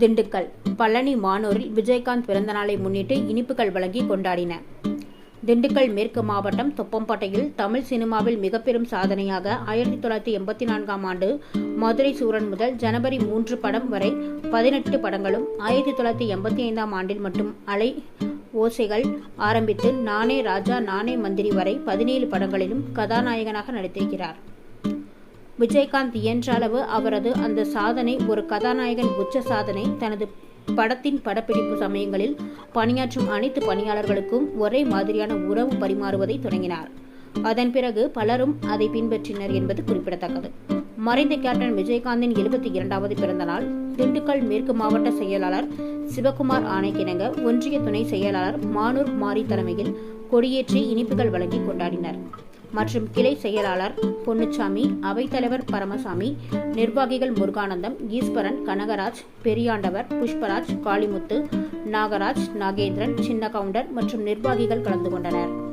திண்டுக்கல். பழனி மானூரில் விஜயகாந்த் பிறந்தநாளை முன்னிட்டு இனிப்புகள் வழங்கி கொண்டாடின. திண்டுக்கல் மேற்கு மாவட்டம் தொப்பம்பட்டையில் தமிழ் சினிமாவில் மிகப்பெரும் சாதனையாக ஆயிரத்தி தொள்ளாயிரத்தி எண்பத்தி நான்காம் ஆண்டு மதுரை சூரன் முதல் ஜனவரி மூன்று படம் வரை பதினெட்டு படங்களும் ஆயிரத்தி தொள்ளாயிரத்தி எண்பத்தி ஐந்தாம் ஆண்டில் மட்டும் அலை ஓசைகள் ஆரம்பித்து நானே ராஜா நானே மந்திரி வரை பதினேழு படங்களிலும் கதாநாயகனாக நடித்திருக்கிறார். விஜயகாந்த் இயன்ற அளவு அவரது அந்த சாதனை ஒரு கதாநாயகன் உச்ச சாதனை. தனது படத்தின் படப்பிடிப்பு சமயங்களில் பணியாற்றும் அனைத்து பணியாளர்களுக்கும் ஒரே மாதிரியான உறவு பரிமாறுவதை தொடங்கினார். அதன் பிறகு பலரும் அதை பின்பற்றினர் என்பது குறிப்பிடத்தக்கது. மறைந்த கேப்டன் விஜயகாந்தின் எழுபத்தி இரண்டாவது பிறந்த நாள் திண்டுக்கல் மேற்கு மாவட்ட செயலாளர் சிவகுமார் ஆணைக்கிணங்க ஒன்றிய துணை செயலாளர் மானூர் மாரி தலைமையில் கொடியேற்றி இனிப்புகள் வழங்கி கொண்டாடினர். மற்றும் கிளை செயலாளர் பொன்னுச்சாமி அவைத்தலைவர் பரமசாமி நிர்வாகிகள் முருகானந்தம் ஈஸ்வரன் கனகராஜ் பெரியாண்டவர் புஷ்பராஜ் காளிமுத்து நாகராஜ் நாகேந்திரன் சின்ன கவுண்டர் மற்றும் நிர்வாகிகள் கலந்து கொண்டனர்.